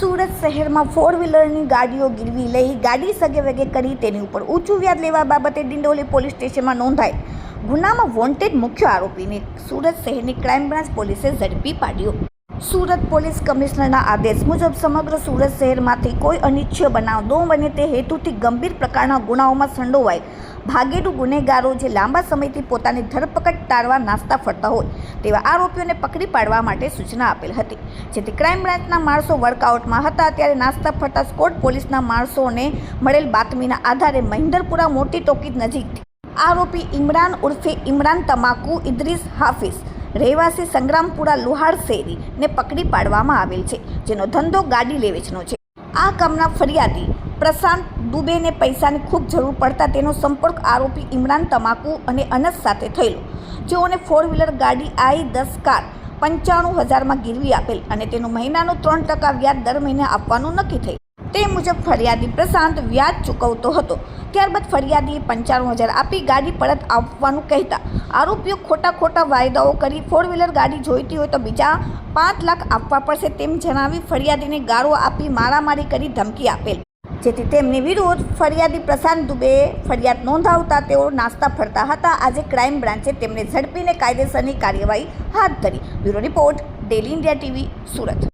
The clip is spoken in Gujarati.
સુરત શહેરમાં ફોર વ્હીલરની ગાડીઓ ગીરવી લઈ ગાડી સગે વગે કરી તેની ઉપર ઊંચું વ્યાજ લેવા બાબતે ડિંડોલી પોલીસ સ્ટેશનમાં નોંધાય ગુનામાં વોન્ટેડ મુખ્ય આરોપીને સુરત શહેરની ક્રાઇમ બ્રાન્ચ પોલીસે ઝડપી પાડ્યો. સુરત પોલીસ કમિશનરના આદેશ મુજબ સમગ્ર સુરત શહેરમાંથી કોઈ અનિચ્છ્ય બનાવ દો બને તે હેતુથી ગંભીર પ્રકારના ગુનાઓમાં સંડોવાય. ભાગેડુ ગુનેગારો જે લાંબા સમયથી પોતાની ધરપકડ ટાળવા નાસ્તા ફરતા હોય તેવા આરોપીઓને પકડી પાડવા માટે સૂચના આપેલ હતી. જેથી ક્રાઇમ બ્રાન્ચના માણસો વર્કઆઉટમાં હતા ત્યારે નાસ્તા ફરતા સ્કોટ પોલીસના માણસોને મળેલ બાતમીના આધારે મહિન્દરપુરા મોટી ટોકીજ નજીક આરોપી ઇમરાન ઉર્ફે ઇમરાન તમાકુ ઇદ્રીસ હાફિઝ રહેવાસી સંગ્રામપુરા લુહાર શેરીને પકડી પાડવામાં આવેલ છે, જેનો ધંધો ગાડી લેવેચનો છે. આ કામના ફરિયાદી પ્રશાંત દુબેને પૈસાની ખૂબ જરૂર પડતા તેનો સંપર્ક આરોપી ઇમરાન તમાકુ અને અનસ સાથે થયેલો. જેઓને ફોર વ્હીલર ગાડી આઈ દસ કાર પંચાણું હજારમાં ગીરવી આપેલ અને તેનું મહિનાનું ત્રણ ટકા વ્યાજ દર મહિને આપવાનું નક્કી થયું તે મુજબ ફરિયાદી પ્રશાંત વ્યાજ ચૂકવતો હતો. ત્યારબાદ ફરિયાદીએ પંચાણું હજાર આપી ગાડી પરત આપવાનું કહેતા આરોપીઓ ખોટા ખોટા વાયદાઓ કરી ફોર વ્હીલર ગાડી જોઈતી હોય તો બીજા પાંચ લાખ આપવા પડશે તેમ જણાવી ફરિયાદીને ગાળો આપી મારામારી કરી ધમકી આપેલ. જેથી તેમની વિરુદ્ધ ફરિયાદી પ્રશાંત દુબેએ ફરિયાદ નોંધાવતા તેઓ નાસ્તા ફરતા હતા. આજે ક્રાઇમ બ્રાન્ચે તેમને ઝડપીને કાયદેસરની કાર્યવાહી હાથ ધરી. Bureau report daily India TV, Surat.